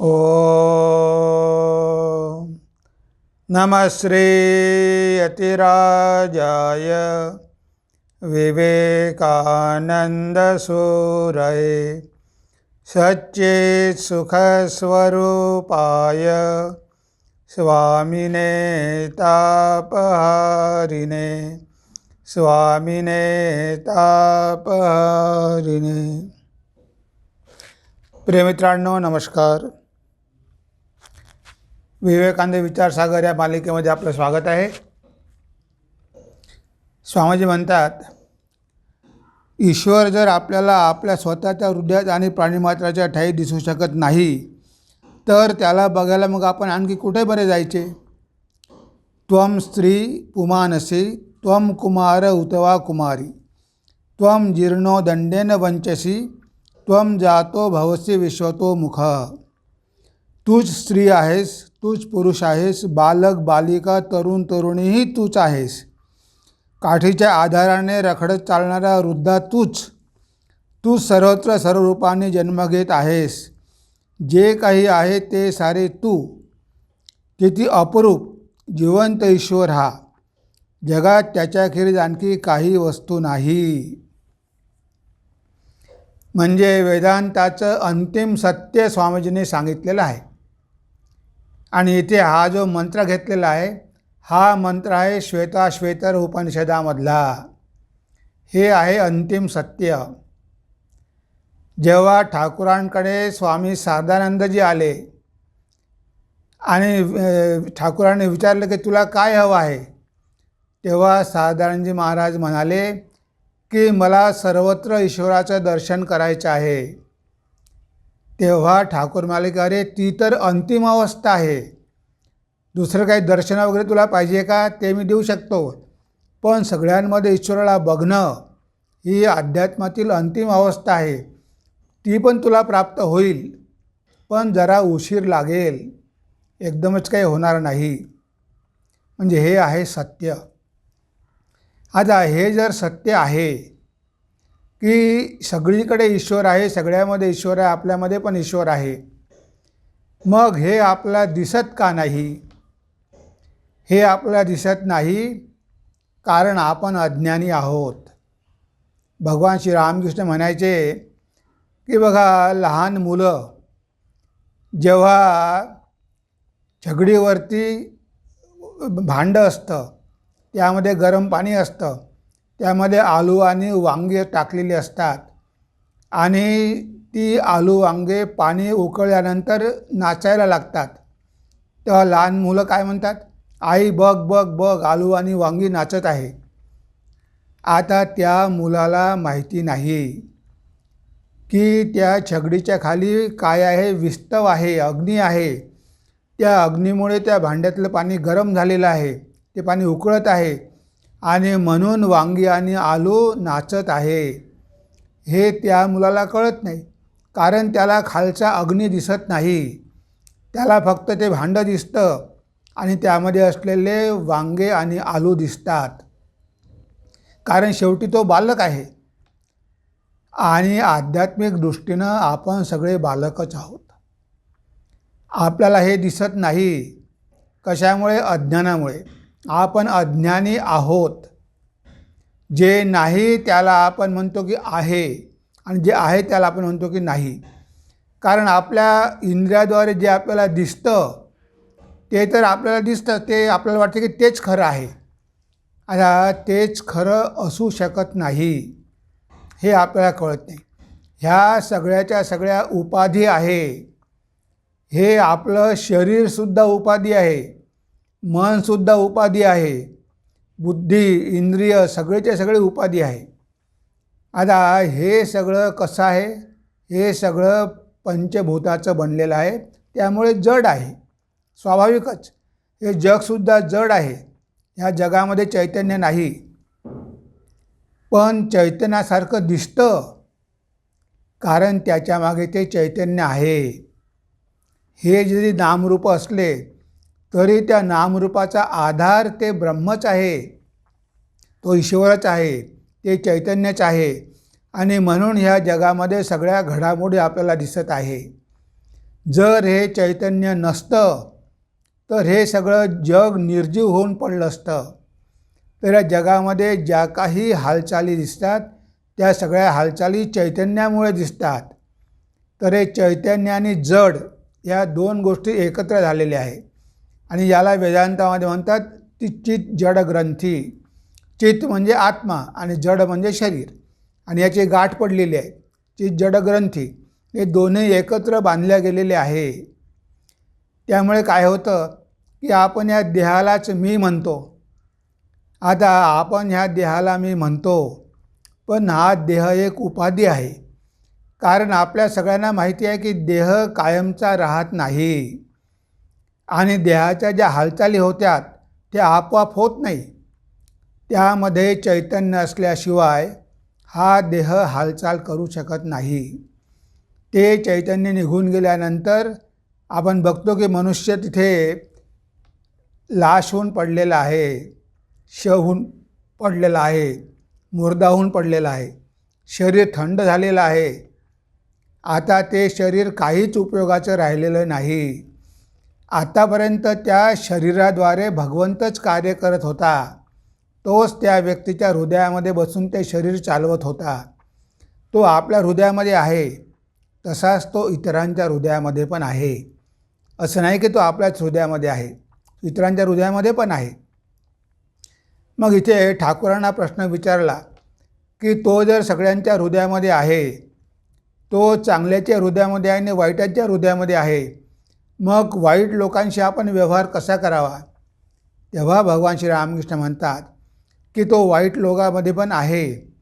ॐ नमः श्रीयतिराजाय विवेकानन्दसूरये सच्चेत्सुखस्वरूपाय स्वामिने तापहारिणे स्वामिने तापहारिणे। प्रियमित्रांनो नमस्कार। विवेकानंद विचारसागर या मालिकेमध्ये आपलं स्वागत आहे. स्वामीजी म्हणतात ईश्वर जर आपल्याला आपल्या स्वतःच्या हृदयात आणि प्राणीमात्राच्या ठाई दिसू शकत नाही तर त्याला बघायला मग आपण आणखी कुठे बरे जायचे? त्वम स्त्री पुमानसी त्वम कुमार उतवा कुमारी त्वम जीर्णो दंडेन वंचसी त्वम जातो भवसी विश्वतो मुख. तूच स्त्री आहेस तूच पुरुष आहेस बालक बालिका तरुण तरुणीही तूच आहेस. काठीच्या आधाराने रखडत चालणारा वृद्धा तूच. तू सर्वत्र सर्व रूपाने जन्म घेत आहेस. जे काही आहे ते सारे तू. किती अपरूप जिवंत ईश्वर हा. जगात त्याच्याखेरीज आणखी काही वस्तू नाही. म्हणजे वेदांताचं अंतिम सत्य स्वामीजीने सांगितलेलं आहे. आणि इथे हा जो मंत्र घेतलेला आहे हा मंत्र आहे श्वेताश्वेतर उपनिषदामधला. हे आहे अंतिम सत्य. जेव्हा ठाकुरांकडे स्वामी शारदानंदजी आले आणि ठाकुरांनी विचारलं की तुला काय हवं आहे? तेव्हा शारदानंदजी महाराज म्हणाले की मला सर्वत्र ईश्वराचं दर्शन करायचं आहे. तेव्हा ठाकूर म्हणाले की अरे ती तर अंतिम अवस्था आहे. दुसरं काही दर्शन वगैरे तुला पाहिजे का? ते मी देऊ शकतो. पण सगळ्यांमध्ये ईश्वराला बघणं ही अध्यात्मातील अंतिम अवस्था आहे. ती पण तुला प्राप्त होईल. पण जरा उशीर लागेल. एकदमच काही होणार नाही. म्हणजे हे आहे सत्य. आता हे जर सत्य आहे की सगळीकडे ईश्वर आहे सगळ्यामध्ये ईश्वर आहे आपल्यामध्ये पण ईश्वर आहे. मग हे आपला दिसत का नाही? हे आपल्याला दिसत नाही कारण आपण अज्ञानी आहोत. भगवान श्री रामकृष्ण म्हणायचे की बघा लहान मुलं जेव्हा झगडीवरती भांडं असतं त्यामध्ये गरम पाणी असतं त्यामध्ये आलू आणि वांगे टाकलेली असतात. आणि ती आलू वांगे पाणी उकळल्यानंतर नाचायला लागतात. तेव्हा लहान मुलं काय म्हणतात? आई बघ बघ बघ आलू आणि वांगी नाचत आहे. आता त्या मुलाला माहिती नाही की त्या छगडीच्या खाली काय आहे विस्तव आहे अग्नी आहे. त्या अग्नीमुळे त्या भांड्यातलं पाणी गरम झालेलं आहे. ते पाणी उकळत आहे. आणि म्हणून वांगी आणि आलू नाचत आहे. हे त्या मुलाला कळत नाही कारण त्याला खालचा अग्नी दिसत नाही. त्याला फक्त ते भांडं दिसतं आणि त्यामध्ये असलेले वांगे आणि आलू दिसतात. कारण शेवटी तो बालक आहे. आणि आध्यात्मिक दृष्टीनं आपण सगळे बालकच आहोत. आपल्याला हे दिसत नाही. कशामुळे? अज्ञानामुळे. आपण अज्ञानी आहोत. जे नाही त्याला आपण म्हणतो की आहे आणि जे आहे त्याला आपण म्हणतो की नाही. कारण आपल्या इंद्रियाद्वारे जे आपल्याला दिसतं ते तर आपल्याला दिसतं ते आपल्याला वाटतं की तेच खरं आहे. आता तेच खरं असू शकत नाही हे आपल्याला कळत नाही. ह्या सगळ्याच्या सगळ्या उपाधी आहे. हे आपलं शरीरसुद्धा उपाधी आहे. मनसुद्धा उपाधी आहे. बुद्धी इंद्रिय सगळेचे सगळे उपाधी आहे. आता हे सगळं कसं आहे? हे सगळं पंचभूताचं बनलेलं आहे. त्यामुळे जड आहे. स्वाभाविकच. हे जगसुद्धा जड आहे. ह्या जगामध्ये चैतन्य नाही. पण चैतन्यासारखं दिसतं. कारण त्याच्यामागे ते चैतन्य आहे. हे जरी नामरूप असले तरी त्या नामरूपाचा आधार ते ब्रह्मच आहे. तो ईश्वरच आहे ते चैतन्यच आहे आणि म्हणून ह्या जगामध्ये सगळ्या घडामोडी आपल्याला दिसत आहे. जर हे चैतन्य नसतं तर हे सगळं जग निर्जीव होऊन पडलं असतं. तर या जगामध्ये ज्या काही हालचाली दिसतात त्या सगळ्या हालचाली चैतन्यामुळे दिसतात. तर हे चैतन्य आणि जड या दोन गोष्टी एकत्र झालेल्या आहे आणि याला वेदांतामध्ये म्हणतात ती चित जड ग्रंथी. चित म्हणजे आत्मा आणि जड म्हणजे शरीर. आणि याची गाठ पडलेली आहे. चित जड ग्रंथी. हे दोन्ही एकत्र बांधल्या गेलेले आहे. त्यामुळे काय होतं की आपण या देहालाच मी म्हणतो. आता आपण ह्या देहाला मी म्हणतो. पण हा देह एक उपाधी आहे. कारण आपल्या सगळ्यांना माहिती आहे की देह कायमचा राहत नाही. आणि देहाच्या ज्या हालचाली होत्या त्या आपोआप होत नाही. त्यामध्ये चैतन्य असल्याशिवाय हा देह हालचाल करू शकत नाही. ते चैतन्य निघून गेल्यानंतर आपण बघतो की मनुष्य तिथे लाश होऊन पडलेला आहे श होऊन पडलेला आहे मुर्दा होऊन पडलेला आहे. शरीर थंड झालेलं आहे. आता ते शरीर काहीच उपयोगाचं राहिलेलं नाही. आतापर्यंत त्या शरीराद्वारे भगवंतच कार्य करत होता. तोच त्या व्यक्तीच्या हृदयामध्ये बसून ते शरीर चालवत होता. तो आपल्या हृदयामध्ये आहे. तसाच तो इतरांच्या हृदयामध्ये पण आहे. असं नाही की तो आपल्याच हृदयामध्ये आहे. इतरांच्या हृदयामध्ये पण आहे. मग इथे ठाकूरांना प्रश्न विचारला की तो जर सगळ्यांच्या हृदयामध्ये आहे तो चांगल्याच्या हृदयामध्ये आहे आणि वाईटाच्या हृदयामध्ये आहे मग वाईट लोकांशी आपण व्यवहार कसा करावा? तेव्हा भगवान श्री रामकृष्ण म्हणतात की तो वाईट लोकामध्ये पण आहे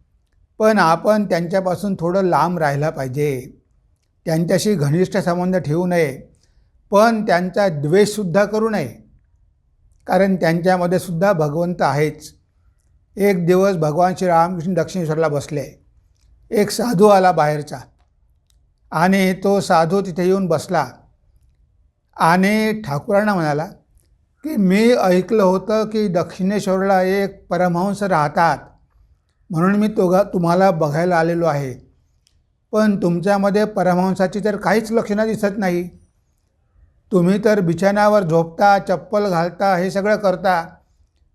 पण आपण त्यांच्यापासून थोडं लांब राहिला पाहिजे. त्यांच्याशी घनिष्ठ संबंध ठेवू नये पण त्यांचा द्वेषसुद्धा करू नये कारण त्यांच्यामध्ये सुद्धा भगवंत आहेच. एक दिवस भगवान श्री रामकृष्ण दक्षिणेश्वरला बसले. एक साधू आला बाहेरचा आणि तो साधू तिथे येऊन बसला. आणि ठाकूरांना म्हणाला की मी ऐकलं होतं की दक्षिणेश्वरला एक परमहंस राहतात. म्हणून मी तोघा तुम्हाला बघायला आलेलो आहे. पण तुमच्यामध्ये परमहंसाची तर काहीच लक्षणं दिसत नाही. तुम्ही तर बिछाण्यावर झोपता चप्पल घालता हे सगळं करता.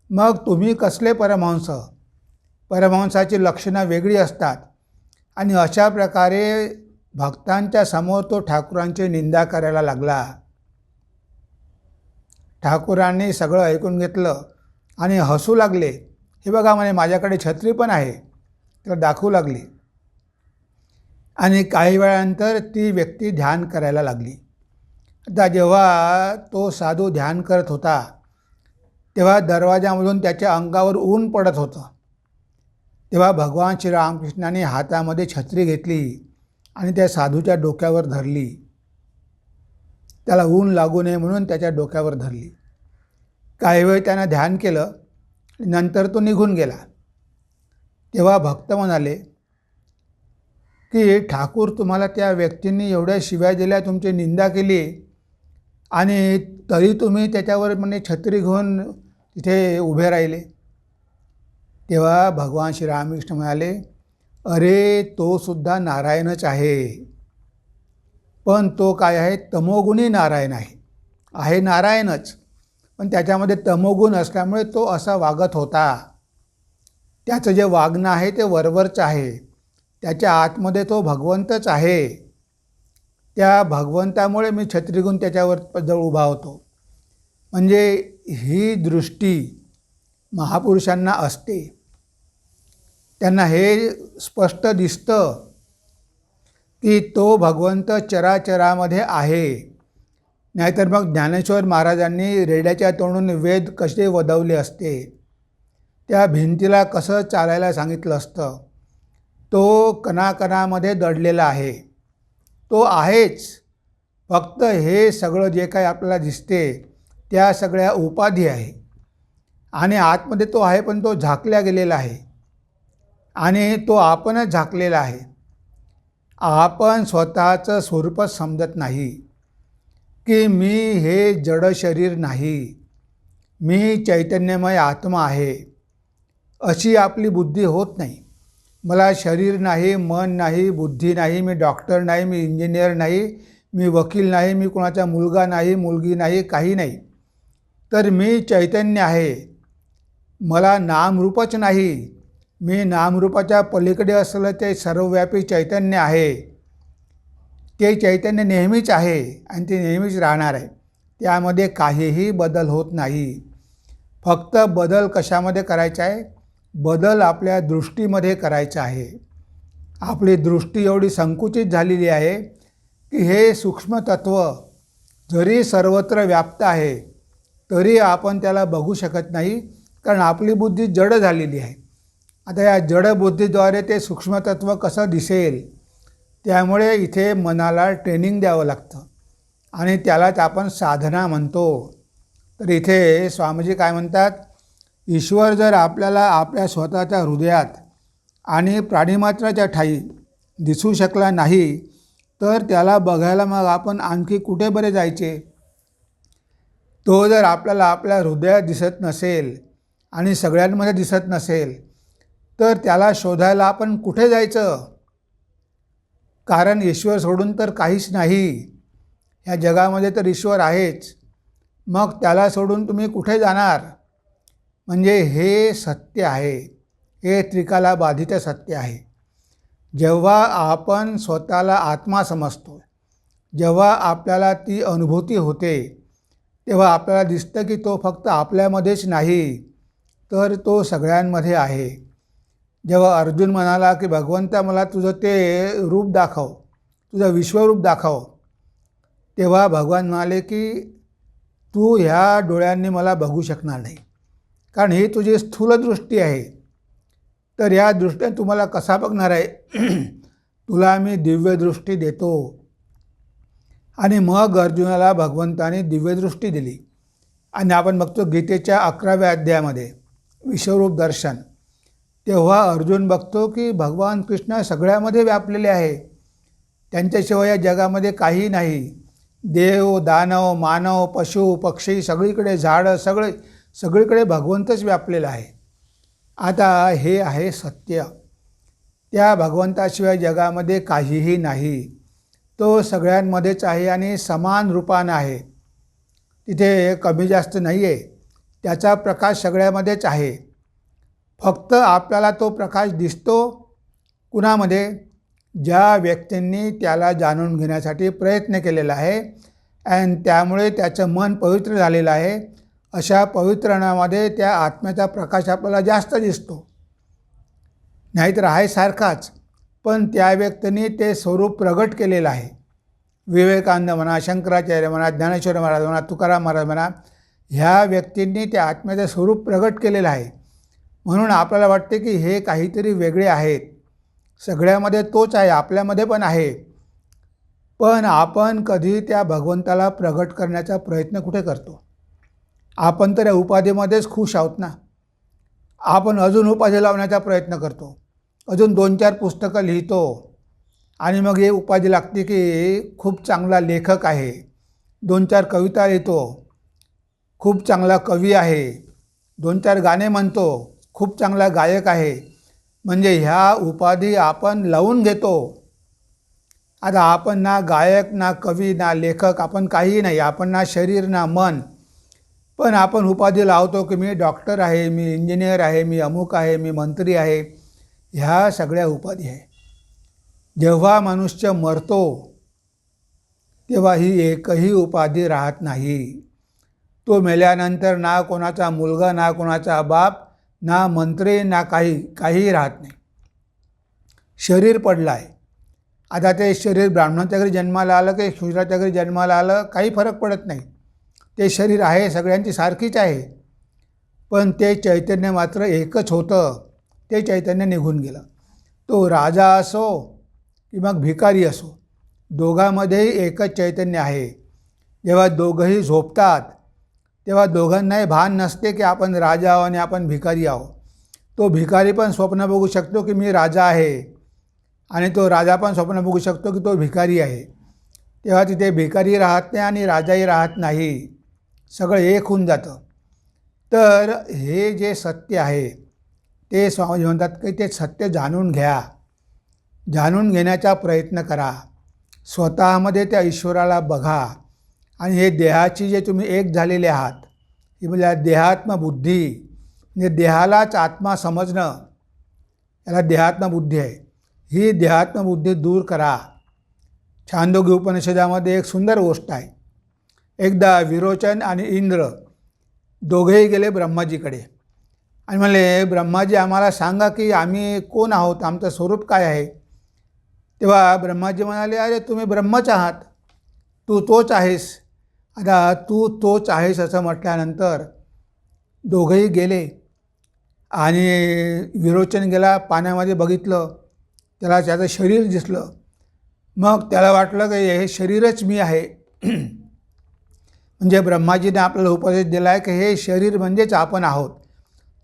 मग तुम्ही कसले परमहंस? परमहंसाची लक्षणं वेगळी असतात. आणि अशा प्रकारे भक्तांच्या समोर तो ठाकूरांची निंदा करायला लागला. ठाकूरांनी सगळं ऐकून घेतलं आणि हसू लागले. हे बघा म्हणे माझ्याकडे छत्री पण आहे. तर दाखवू लागली. आणि काही वेळानंतर ती व्यक्ती ध्यान करायला लागली. आता जेव्हा तो साधू ध्यान करत होता तेव्हा दरवाजामधून त्याच्या अंगावर ऊन पडत होतं. तेव्हा भगवान श्रीरामकृष्णाने हातामध्ये छत्री घेतली आणि त्या साधूच्या डोक्यावर धरली. त्याला ऊन लागू नये म्हणून त्याच्या डोक्यावर धरली. काही वेळ त्यानं ध्यान केलं नंतर तो निघून गेला. तेव्हा भक्त म्हणाले की ठाकूर तुम्हाला त्या व्यक्तींनी एवढ्या शिव्या दिल्या तुमची निंदा केली आणि तरी तुम्ही त्याच्यावर म्हणजे छत्री घेऊन तिथे उभे राहिले. तेव्हा भगवान श्रीरामकृष्ण म्हणाले अरे तो सुद्धा नारायणच आहे. पण तो काय आहे? तमोगुणी नारायण आहे. आहे नारायणच. पण त्याच्यामध्ये तमोगुण असल्यामुळे तो असा वागत होता. त्याचं जे वागणं आहे ते वरवरचं आहे. त्याच्या आतमध्ये तो भगवंतच आहे. त्या भगवंतामुळे मी छत्रीगुण त्याच्यावर जवळ उभा होतो. म्हणजे ही दृष्टी महापुरुषांना असते. त्यांना हे स्पष्ट दिसतं. की तो भगवंत चराचरामध्ये आहे. नाहीतर मग ज्ञानेश्वर महाराजांनी रेड्याच्या तोंडून वेद कसे वदवले असते? त्या भिंतीला कसं चालायला सांगितलं असतं? तो कणाकणामध्ये दडलेला आहे. तो आहेच. फक्त हे सगळं जे काही आपल्याला दिसते त्या सगळ्या उपाधी आहे. आणि आतमध्ये तो आहे पण तो झाकल्या गेलेला आहे. आणि तो आपणच झाकलेला आहे. आपण स्वतःचं स्वरूपच समजत नाही की मी हे जड शरीर नाही मी चैतन्यमय आत्मा आहे अशी आपली बुद्धी होत नाही. मला शरीर नाही मन नाही बुद्धी नाही मी डॉक्टर नाही मी इंजिनियर नाही मी वकील नाही मी कोणाचा मुलगा नाही मुलगी नाही काही नाही. तर मी चैतन्य आहे. मला नामरूपच नाही. मी नामरूपाच्या पलीकडे असलं ते सर्वव्यापी चैतन्य आहे. ते चैतन्य नेहमीच आहे आणि ते नेहमीच राहणार आहे. त्यामध्ये काहीही बदल होत नाही. फक्त बदल कशामध्ये करायचा आहे? बदल आपल्या दृष्टीमध्ये करायचा आहे. आपली दृष्टी एवढी संकुचित झालेली आहे की हे सूक्ष्मतत्व जरी सर्वत्र व्याप्त आहे तरी आपण त्याला बघू शकत नाही कारण आपली बुद्धी जड झालेली आहे. आता या जड बुद्धीद्वारे ते सूक्ष्मतत्व कसं दिसेल त्यामुळे इथे मनाला ट्रेनिंग द्यावं लागतं. आणि त्यालाच आपण साधना म्हणतो. तर इथे स्वामीजी काय म्हणतात ईश्वर जर आपल्याला आपल्या स्वतःच्या हृदयात आणि प्राणीमात्राच्या ठाई दिसू शकला नाही तर त्याला बघायला मग आपण आणखी कुठे बरे जायचे? तो जर आपल्याला आपल्या हृदयात दिसत नसेल आणि सगळ्यांमध्ये दिसत नसेल तर त्याला शोधायला आपण कुठे जायचं? कारण ईश्वर सोडून तर काहीच नाही. ह्या जगामध्ये तर ईश्वर आहेच. मग त्याला सोडून तुम्ही कुठे जाणार? म्हणजे हे सत्य आहे. हे त्रिकाला बाधित सत्य आहे. जेव्हा आपण स्वतःला आत्मा समजतो जेव्हा आपल्याला ती अनुभूती होते तेव्हा आपल्याला दिसतं की तो फक्त आपल्यामध्येच नाही तर तो सगळ्यांमध्ये आहे. जेव्हा अर्जुन म्हणाला की भगवंता मला तुझं ते रूप दाखव तुझं विश्वरूप दाखव. तेव्हा भगवान म्हणाले की तू ह्या डोळ्यांनी मला बघू शकणार नाही कारण ही तुझी स्थूलदृष्टी आहे. तर या दृष्टीने तुम्हाला कसा बघणार आहे? तुला मी दिव्यदृष्टी देतो. आणि मग अर्जुनाला भगवंताने दिव्यदृष्टी दिली. आणि आपण बघतो गीतेच्या अकराव्या अध्यायामध्ये विश्वरूप दर्शन. तेव्हा अर्जुन बघतो की भगवान कृष्ण सगळ्यामध्ये व्यापलेले आहे. त्यांच्याशिवाय या जगामध्ये काही नाही. देव दानव मानव पशु पक्षी सगळीकडे झाडं सगळे सगळीकडे भगवंतच व्यापलेला आहे. आता हे आहे सत्य. त्या भगवंताशिवाय जगामध्ये काहीही नाही. तो सगळ्यांमध्येच आहे आणि समान रूपानं आहे. तिथे कमी जास्त नाही आहे त्याचा प्रकाश सगळ्यामध्येच आहे. फक्त आपल्याला तो प्रकाश दिसतो कुणामध्ये? ज्या व्यक्तींनी त्याला जाणून घेण्यासाठी प्रयत्न केलेला आहे अँड त्यामुळे त्याचं मन पवित्र झालेलं आहे. अशा पवित्रणामध्ये त्या आत्म्याचा प्रकाश आपल्याला जास्त दिसतो. नाहीतर आहे सारखाच पण त्या व्यक्तीने ते स्वरूप प्रगट केलेलं आहे. विवेकानंद म्हणा शंकराचार्य म्हणा ज्ञानेश्वर महाराज म्हणा तुकाराम महाराज म्हणा ह्या व्यक्तींनी त्या आत्म्याचं स्वरूप प्रगट केलेलं आहे. म्हणून आपल्याला वाटते की हे काहीतरी वेगळे आहेत. सगळ्यामध्ये तोच आहे आपल्यामध्ये पण आहे. पण आपण कधी त्या भगवंताला प्रगट करण्याचा प्रयत्न कुठे करतो? आपण तर या उपाधीमध्येच खुश आहोत ना? आपण अजून उपाधी लावण्याचा प्रयत्न करतो. अजून दोन चार पुस्तकं लिहितो. आणि मग हे उपाधी लागते की खूप चांगला लेखक आहे. दोन चार कविता लिहितो. खूप चांगला कवी आहे. दोन चार गाणे म्हणतो. खूप चांगला गायक आहे. म्हणजे ह्या उपाधी आपण लावून घेतो. आता आपण ना गायक ना कवी ना लेखक आपण काही नाही. आपण ना शरीर ना मन. पण आपण उपाधी लावतो की मी डॉक्टर आहे मी इंजिनियर आहे मी अमुक आहे मी मंत्री आहे. ह्या सगळ्या उपाधी आहे. जेव्हा मनुष्य मरतो तेव्हा ही एकही उपाधी राहत नाही. तो मेल्यानंतर ना कोणाचा मुलगा ना कोणाचा बाप ना मंत्री ना काही काहीही राहत नाही. शरीर पडलं आहे आता ते शरीर ब्राह्मणाच्या घरी जन्माला आलं की शूद्राच्या घरी जन्माला आलं काही फरक पडत नाही. ते शरीर आहे सगळ्यांची सारखीच आहे. पण ते चैतन्य मात्र एकच होतं. ते चैतन्य निघून गेलं. तो राजा असो की मग भिकारी असो दोघांमध्येही एकच चैतन्य आहे. जेव्हा दोघंही झोपतात तेव्हा दोघांनाही भान नसते की आपण राजा आहो आणि आपण भिकारी आहो तो भिकारी पण स्वप्न बघू शकतो की मी राजा आहे आणि तो राजा पण स्वप्न बघू शकतो की तो भिकारी आहे. तेव्हा तिथे भिकारी राहत नाही आणि राजाही राहत नाही. सगळं एक होऊन जातं. तर हे जे सत्य आहे ते स्वामी म्हणतात की ते सत्य जाणून घ्या. जाणून घेण्याचा प्रयत्न करा. स्वतःमध्ये त्या ईश्वराला बघा. आणि हे देहाची जे तुम्ही एक झालेले आहात ही म्हणजे देहात्मबुद्धी म्हणजे देहालाच आत्मा समजणं याला देहात्मबुद्धी आहे. ही देहात्मबुद्धी दूर करा. छांदोगी उपनिषदामध्ये एक सुंदर गोष्ट आहे. एकदा विरोचन आणि इंद्र दोघेही गेले ब्रह्माजीकडे. आणि म्हणले ब्रह्माजी आम्हाला सांगा की आम्ही कोण आहोत? आमचं स्वरूप काय आहे? तेव्हा ब्रह्माजी म्हणाले अरे तुम्ही ब्रह्मच आहात. तू तोच आहेस. आता तू तोच आहेस असं म्हटल्यानंतर दोघंही गेले आणि विरोचन गेला पाण्यामध्ये बघितलं त्याला त्याचं शरीर दिसलं. मग त्याला वाटलं की हे शरीरच मी आहे. म्हणजे ब्रह्माजीने आपल्याला उपदेश दिला आहे की हे शरीर म्हणजेच आपण आहोत.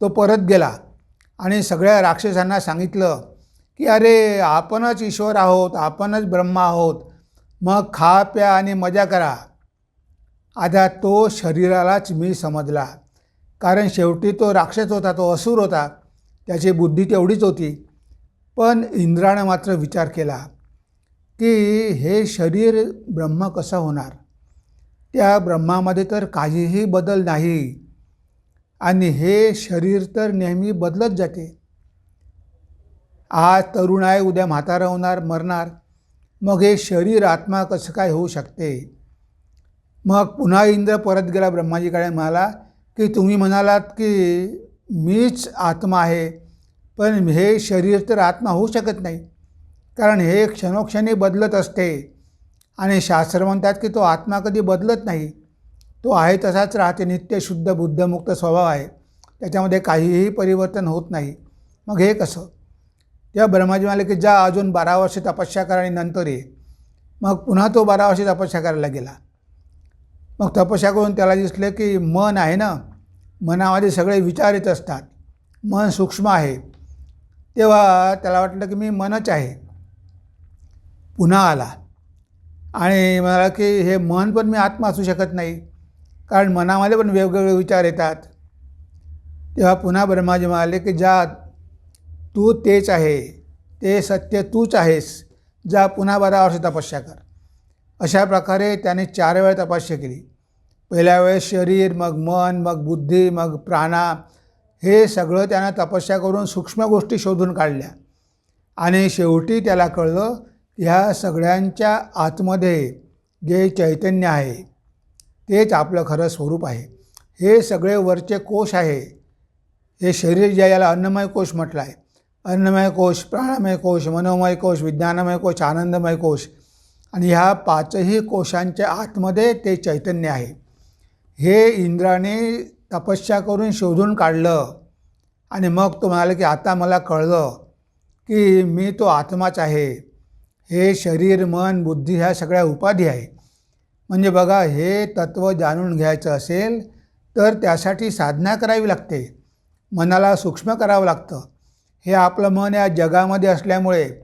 तो परत गेला आणि सगळ्या राक्षसांना सांगितलं की अरे आपणच ईश्वर आहोत आपणच ब्रह्मा आहोत. मग खा प्या आणि मजा करा. आता तो शरीरालाच मी समजला. कारण शेवटी तो राक्षस होता तो असुर होता. त्याची बुद्धी तेवढीच होती. पण इंद्रानं मात्र विचार केला की हे शरीर ब्रह्म कसं होणार? त्या ब्रह्मामध्ये तर काहीही बदल नाही. आणि हे शरीर तर नेहमी बदलत जाते. आज तरुण आहे उद्या म्हातारा होणार मरणार. मग हे शरीर आत्मा कसं काय होऊ शकते? मग पुन्हा इंद्र परत गेला ब्रह्माजीकडे म्हणाला की तुम्ही म्हणालात की मीच आत्मा आहे पण हे शरीर तर आत्मा होऊ शकत नाही. कारण हे क्षणोक्षणी बदलत असते आणि शास्त्र म्हणतात की तो आत्मा कधी बदलत नाही. तो आहे तसाच राहते नित्य शुद्ध बुद्धमुक्त स्वभाव आहे. त्याच्यामध्ये काहीही परिवर्तन होत नाही. मग हे कसं? तेव्हा ब्रह्माजी म्हणाले की जा अजून बारा वर्षे तपस्या करा आणि नंतर ये. मग पुन्हा तो बारा वर्षे तपस्या करायला गेला. मग तपस्या करून त्याला दिसलं की मन आहे ना मनामध्ये सगळे विचार येत असतात. मन सूक्ष्म आहे. तेव्हा त्याला वाटलं की मी मनच आहे. पुन्हा आला. आणि म्हणाला की हे मन पण मी आत्मा असू शकत नाही कारण मनामध्ये पण वेगवेगळे विचार येतात. तेव्हा पुन्हा ब्रह्माजी म्हणाले की जा तू तेच आहे ते सत्य तूच आहेस. जा पुन्हा बारा वर्ष तपस्या कर. अशा प्रकारे त्याने चार वेळा तपस्या केली. पहिल्या वेळेस शरीर मग मन मग बुद्धी मग प्राणा हे सगळं त्यानं तपस्या करून सूक्ष्म गोष्टी शोधून काढल्या. आणि शेवटी त्याला कळलं ह्या सगळ्यांच्या आतमध्ये जे चैतन्य आहे तेच आपलं खरं स्वरूप आहे. हे सगळे वरचे कोश आहे. हे शरीर जे याला अन्नमय कोश म्हटलं आहे. अन्नमय कोश प्राणमय कोश मनोमय कोश विज्ञानमय कोश आनंदमय कोश आणि ह्या पाचही कोशांच्या आतमध्ये ते चैतन्य आहे. हे इंद्राने तपस्या करून शोधून काढलं आणि मग तो म्हणाला की आता मला कळलं की मी तो आत्माच आहे. हे शरीर मन बुद्धी ह्या सगळ्या उपाधी आहे. म्हणजे बघा हे तत्त्व जाणून घ्यायचं असेल तर त्यासाठी साधना करावी लागते. मनाला सूक्ष्म करावं लागतं. हे आपलं मन या जगामध्ये असल्यामुळे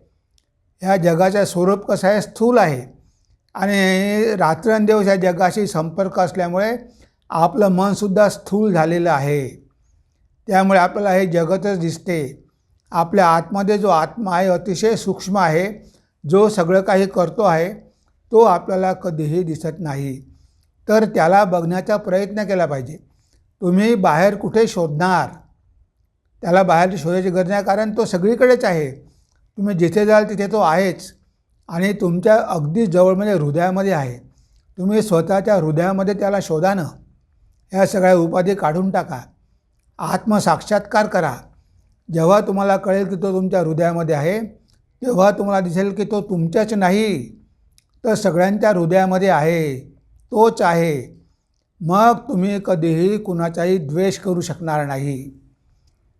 ह्या जगाचं स्वरूप कसं आहे? स्थूल आहे. आणि रात्रंदिवस या जगाशी संपर्क असल्यामुळे आपलं मनसुद्धा स्थूल झालेलं आहे. त्यामुळे आपल्याला हे जगतच दिसते. आपल्या आतमध्ये जो आत्मा आहे अतिशय सूक्ष्म आहे जो सगळं काही करतो आहे तो आपल्याला कधीही दिसत नाही. तर त्याला बघण्याचा प्रयत्न केला पाहिजे. तुम्ही बाहेर कुठे शोधणार? त्याला बाहेर शोधायची गरज नाही कारण तो सगळीकडेच आहे. तुम्ही जिथे जाल तिथे तो आहेच. आणि तुमच्या अगदी जवळ म्हणजे हृदयामध्ये आहे. तुम्ही स्वतःच्या हृदयामध्ये त्याला शोधानं या ह्या सगळ्या उपाधी काढून टाका. आत्मसाक्षात्कार करा. जेव्हा तुम्हाला कळेल की तो तुमच्या हृदयामध्ये आहे तेव्हा तुम्हाला दिसेल की तो तुमच्याच नाही तर सगळ्यांच्या हृदयामध्ये आहे. तोच आहे. मग तुम्ही कधीही कुणाचाही द्वेष करू शकणार नाही.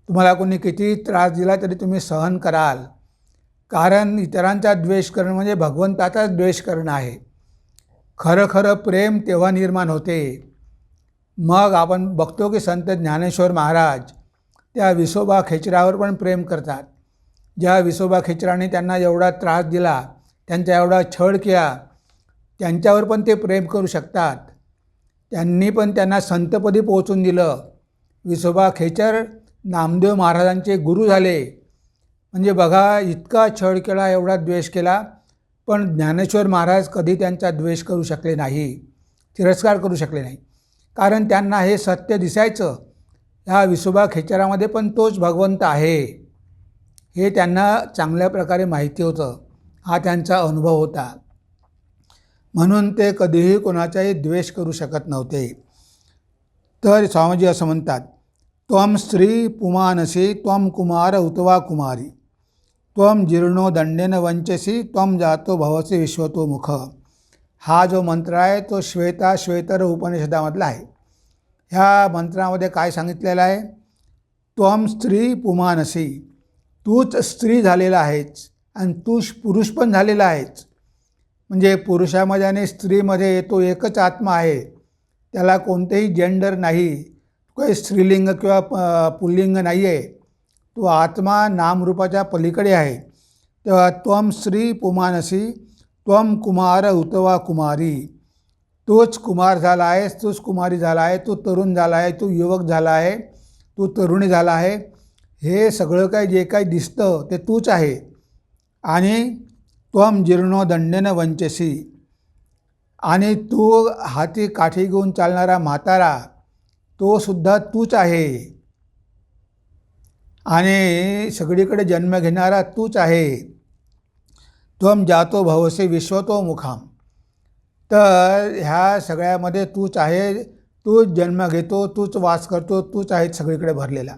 तुम्हाला कोणी किती त्रास दिला तरी तुम्ही सहन कराल. कारण इतरांचा द्वेष करणं म्हणजे भगवंताचाच द्वेष करणं आहे. खरं खरं प्रेम तेव्हा निर्माण होते. मग आपण बघतो की संत ज्ञानेश्वर महाराज त्या विसोबा खेचरावर पण प्रेम करतात. ज्या विसोबा खेचराने त्यांना एवढा त्रास दिला त्यांचा एवढा छळ केला त्यांच्यावर पण ते प्रेम करू शकतात. त्यांनी पण त्यांना संतपदी पोहोचून दिलं. विसोबा खेचर नामदेव महाराजांचे गुरु झाले. म्हणजे बघा इतका छळ केला एवढा द्वेष केला पण ज्ञानेश्वर महाराज कधी त्यांचा द्वेष करू शकले नाही तिरस्कार करू शकले नाही. कारण त्यांना हे सत्य दिसायचं ह्या विसोबा खेचरामध्ये पण तोच भगवंत आहे. हे त्यांना चांगल्या प्रकारे माहिती होतं. हा त्यांचा अनुभव होता. म्हणून ते कधीही कोणाचाही द्वेष करू शकत नव्हते. तर स्वामीजी असं म्हणतात त्वम स्त्री पुमानसी त्वम कुमार उतवा कुमारी. त्वम जीर्णो दंडेन वंचसी त्वम जातो भवसी विश्वतो मुख हा जो मंत्र आहे तो श्वेता श्वेतर उपनिषदामधला आहे. ह्या मंत्रामध्ये काय सांगितलेलं आहे? त्वम स्त्री पुमानसी. तूच स्त्री झालेला आहेच आणि तू पुरुष पण झालेला आहेच म्हणजे पुरुषामध्ये आणि स्त्रीमध्ये तो एकच आत्मा आहे. त्याला कोणतेही जेंडर नाही. काही स्त्रीलिंग किंवा प पुल्लिंग नाही आहे तो आत्मा नामरूपाच्या पलीकडे आहे. तेव्हा त्वम स्त्री पुमानसी त्वम कुमार उतवा कुमारी. तोच कुमार झाला आहेस तूच कुमारी झाला आहे तो तरुण झाला आहे तो युवक झाला आहे तो तरुणी झाला आहे. हे सगळं काही जे काही दिसतं ते तूच आहे. आणि त्वम जीर्णोदंडेनं वंचसी. आणि तू हाती काठी घेऊन चालणारा म्हातारा तो सुद्धा तूच आहे. आणि सगळीकडे जन्म घेणारा तूच आहे. त्वम जातो भवसे विश्वतो मुखाम. तर ह्या सगळ्यामध्ये तूच आहे. तूच जन्म घेतो तूच वास करतो तूच आहे सगळीकडे भरलेला.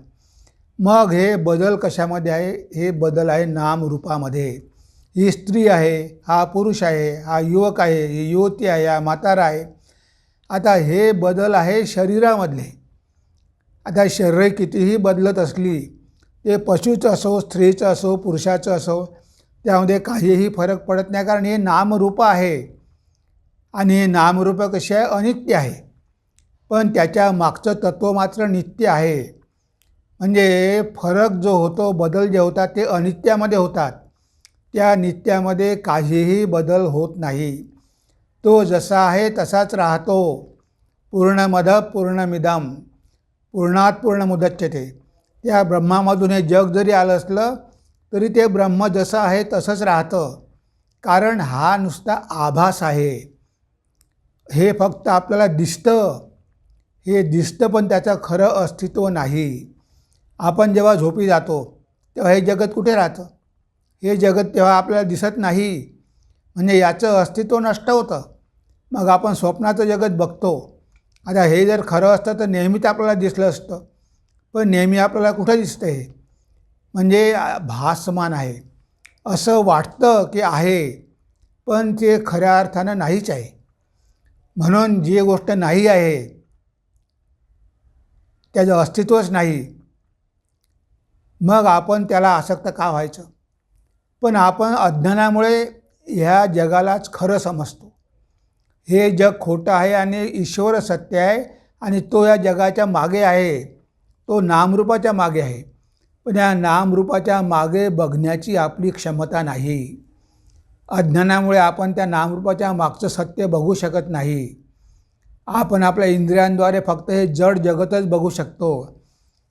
मग हे बदल कशामध्ये आहे? हे बदल आहे नामरूपामध्ये. ही स्त्री आहे हा पुरुष आहे हा युवक आहे ही युवती आहे हा म्हातारा आहे. आता हे बदल आहे शरीरामधले. आता शरीर कितीही बदलत असली ते पशूचं असो स्त्रीचं असो पुरुषाचं असो त्यामध्ये काहीही फरक पडत नाही कारण हे नामरूप आहे. आणि हे नामरूप कसे आहे? अनित्य आहे. पण त्याच्या मागचं तत्त्व मात्र नित्य आहे. म्हणजे फरक जो होतो बदल जे होतात ते अनित्यामध्ये होतात. त्या नित्यामध्ये काहीही बदल होत नाही. तो जसा आहे तसाच राहतो. पूर्णमद पूर्णमिदम पूर्णात पूर्ण मुदच्यते त्या ब्रह्मामधून हे जग जरी आलं असलं तरी ते ब्रह्म जसं आहे तसंच राहतं. कारण हा नुसता आभास आहे. हे फक्त आपल्याला दिसतं. हे दिसतं पण त्याचं खरं अस्तित्व नाही. आपण जेव्हा झोपी जातो तेव्हा हे जगत कुठे राहतं? हे जगत तेव्हा आपल्याला दिसत नाही. म्हणजे याचं अस्तित्व नष्ट होतं. मग आपण स्वप्नाचं जगत बघतो. आता हे जर खरं असतं तर नेहमीच आपल्याला दिसलं असतं. पण नेहमी आपल्याला कुठं दिसतं आहे म्हणजे भासमान आहे. असं वाटतं की आहे पण ते खऱ्या अर्थानं नाहीच आहे. म्हणून जी गोष्ट नाही आहे त्याचं अस्तित्वच नाही. मग आपण त्याला आसक्त का व्हायचं? पण आपण अज्ञानामुळे ह्या जगालाच खरं समजतो. हे जग खोटं आहे आणि ईश्वर सत्य आहे आणि तो या जगाच्या मागे आहे. तो नामरूपाच्या मागे आहे. पण या नामरूपाच्या मागे बघण्याची आपली क्षमता नाही. अज्ञानामुळे आपण त्या नामरूपाच्या मागचं सत्य बघू शकत नाही. आपण आपल्या इंद्रियांद्वारे फक्त हे जड जगतच बघू शकतो.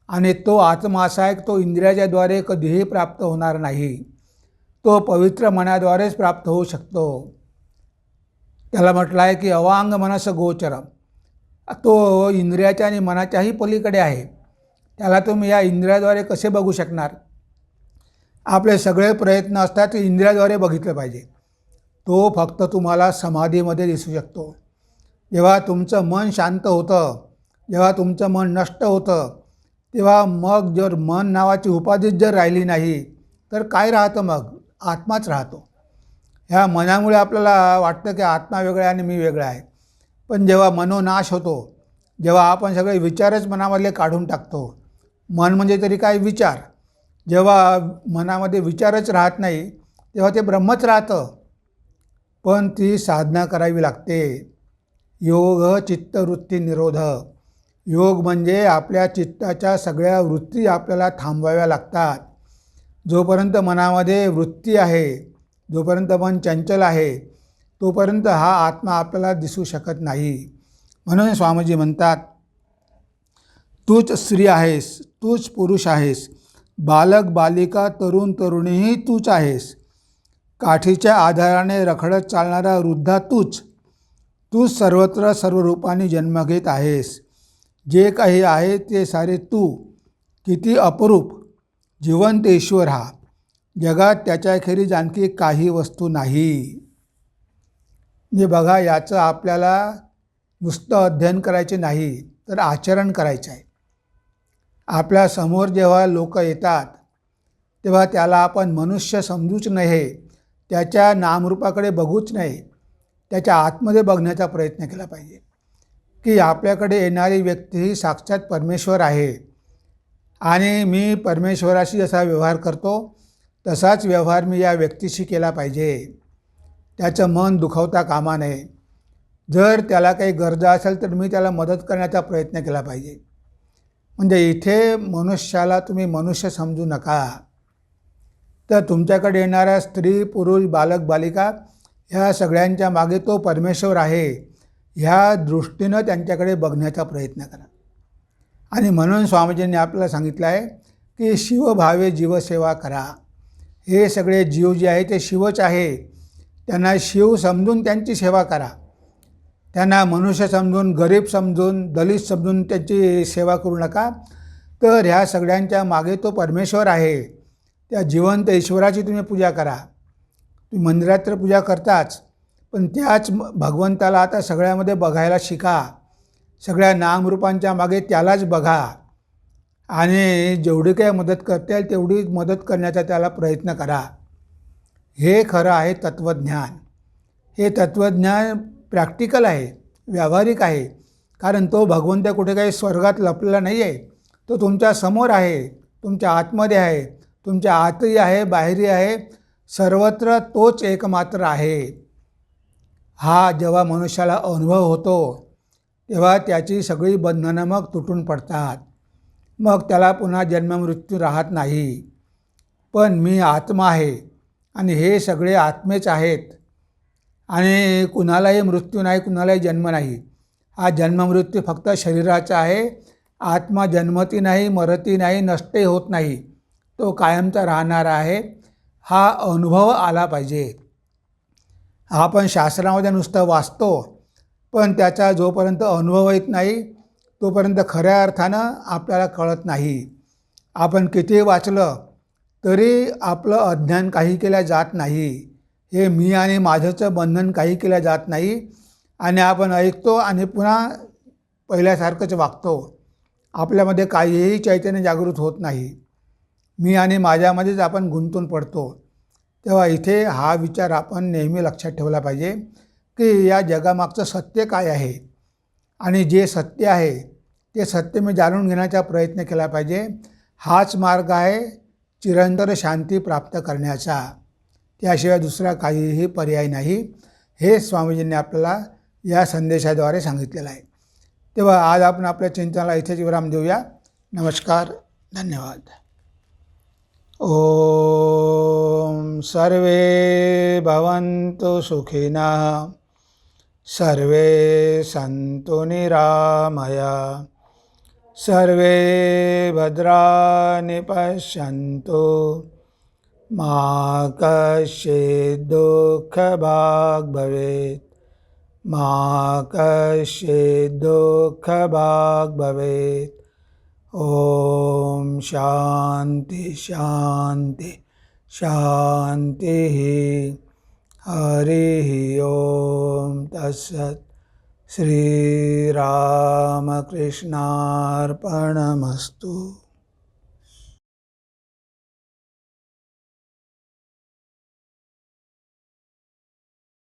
आणि तो आत्मा असा आहे तो इंद्रियाच्याद्वारे कधीही प्राप्त होणार नाही. तो पवित्र मनाद्वारेच प्राप्त होऊ शकतो. त्याला म्हटलं आहे की अवांग मनस गोचर तो इंद्रियाच्या आणि मनाच्याही पलीकडे आहे. त्याला तुम्ही या इंद्रियाद्वारे कसे बघू शकणार? आपले सगळे प्रयत्न असतात ते इंद्रियाद्वारे बघितलं पाहिजे. तो फक्त तुम्हाला समाधीमध्ये दिसू शकतो. जेव्हा तुमचं मन शांत होतं जेव्हा तुमचं मन नष्ट होतं तेव्हा मग जर मन नावाची उपाधीच जर राहिली नाही तर काय राहतं मग? आत्माच राहतो. ह्या मनामुळे आपल्याला वाटतं की आत्मा वेगळा आहे आणि मी वेगळा आहे. पण जेव्हा मनोनाश होतो जेव्हा आपण सगळे विचारच मनामधले काढून टाकतो मन म्हणजे तरी काय? विचार. जेव्हा मनामध्ये विचारच राहत नाही तेव्हा ते ब्रह्मच राहतं. पण ती साधना करावी लागते. योग चित्तवृत्ती निरोध. योग म्हणजे आपल्या चित्ताच्या सगळ्या वृत्ती आपल्याला थांबवाव्या लागतात. जोपर्यंत मनामध्ये वृत्ती आहे जोपर्यंत मन चंचल आहे तोपर्यंत हा आत्मा आपल्याला दिसू शकत नाही. म्हणून स्वामीजी म्हणतात तूच स्त्री आहेस तूच पुरुष आहेस बालक बालिका तरुण तरुणीही तूच आहेस. काठीच्या आधाराने रखडत चालणारा वृद्धा तूच. तूच सर्वत्र सर्व रूपाने जन्म घेत आहेस. जे काही आहे ते सारे तू. किती अपरूप. जिवंत ईश्वर हा. जगात त्याच्याखेरीज आणखी काही वस्तू नाही. म्हणजे बघा याचं आपल्याला नुसतं अध्ययन करायचे नाही तर आचरण करायचं आहे. आपल्यासमोर जेव्हा लोक येतात तेव्हा त्याला आपण मनुष्य समजूच नये त्याच्या नामरूपाकडे बघूच नाही त्याच्या आतमध्ये बघण्याचा प्रयत्न केला पाहिजे. की आपल्याकडे येणारी व्यक्ती ही साक्षात परमेश्वर आहे. आणि मी परमेश्वराशी जसा व्यवहार करतो तसाच व्यवहार मी या व्यक्तीशी केला पाहिजे. त्याचं मन दुखवता कामा नये. जर त्याला काही गरजा असेल तर मी त्याला मदत करण्याचा प्रयत्न केला पाहिजे. म्हणजे इथे मनुष्याला तुम्ही मनुष्य समजू नका. तर तुमच्याकडे येणाऱ्या स्त्री पुरुष बालक बालिका ह्या सगळ्यांच्या मागे तो परमेश्वर आहे ह्या दृष्टीनं त्यांच्याकडे बघण्याचा प्रयत्न करा. आणि म्हणून स्वामीजींनी आपल्याला सांगितलं आहे की शिवभावे जीवसेवा करा. हे सगळे जीव जे आहे ते शिवच आहे. त्यांना शिव समजून त्यांची सेवा करा. त्यांना मनुष्य समजून गरीब समजून दलित समजून त्यांची सेवा करू नका. तर ह्या सगळ्यांच्या मागे तो परमेश्वर आहे. त्या जिवंत ईश्वराची तुम्ही पूजा करा. तुम्ही मंदिरात तर पूजा करताच पण त्याच भगवंताला आता सगळ्यामध्ये बघायला शिका. सगळ्या नामरूपांच्या मागे त्यालाच बघा. आणि जेवढी काही मदत करता येईल तेवढी मदत करण्याचा त्याला प्रयत्न करा. हे खरं आहे तत्त्वज्ञान हे तत्त्वज्ञान प्रॅक्टिकल आहे व्यावहारिक आहे. कारण तो भगवंत कुठे काही स्वर्गात लपलेला नाही आहे तो तुमच्यासमोर आहे तुमच्या आतमध्ये आहे तुमच्या आतही आहे बाहेरही आहे. सर्वत्र तोच एकमात्र आहे. हा जेव्हा मनुष्याला अनुभव होतो तेव्हा त्याची सगळी बंधनं मग तुटून पडतात. मग त्याला पुन्हा जन्ममृत्यू राहत नाही. पण मी आत्मा आहे आणि हे सगळे आत्मेच आहेत. आणि कुणालाही मृत्यू नाही कुणालाही जन्म नाही. हा जन्ममृत्यू फक्त शरीराचा आहे. आत्मा जन्मती नाही मरती नाही नष्टही होत नाही. तो कायमचा राहणारा आहे. हा अनुभव आला पाहिजे. आपण शास्त्रामध्ये नुसतं वाचतो. पण त्याचा जोपर्यंत अनुभव येत नाही तोपर्यंत खऱ्या अर्थानं आपल्याला कळत नाही. आपण किती वाचलं तरी आपलं अज्ञान काही केल्या जात नाही. हे मी आणि माझंचं बंधन काही केलं जात नाही. आणि आपण ऐकतो आणि पुन्हा पहिल्यासारखंच वागतो. आपल्यामध्ये काहीही चैतन्य जागृत होत नाही. मी आणि माझ्यामध्येच आपण गुंतून पडतो. तेव्हा इथे हा विचार आपण नेहमी लक्षात ठेवला पाहिजे की या जगामागचं सत्य काय आहे? आणि जे सत्य आहे ते सत्य मी जाणून घेण्याचा प्रयत्न केला पाहिजे. हाच मार्ग आहे चिरंतर शांती प्राप्त करण्याचा. त्याशिवाय दुसरा काहीही पर्याय नाही हे स्वामीजींनी आपल्याला या संदेशाद्वारे सांगितलेलं आहे. तेव्हा आज आपण आपल्या चिंतनाला इथेच विराम देऊया. नमस्कार धन्यवाद. ओम सर्वे भवन्तु सुखिनः सर्वे सन्तु निरामया सर्वे भद्राणि पश्यन्तु। मा कश्चित् दुःखभाग् भवेत् मा कश्चित् दुःखभाग् भवेत् ॐ शान्ति शान्ति शान्तिः हरिः ॐ तत्सत्। श्रीरामकृष्णार्पणमस्तु।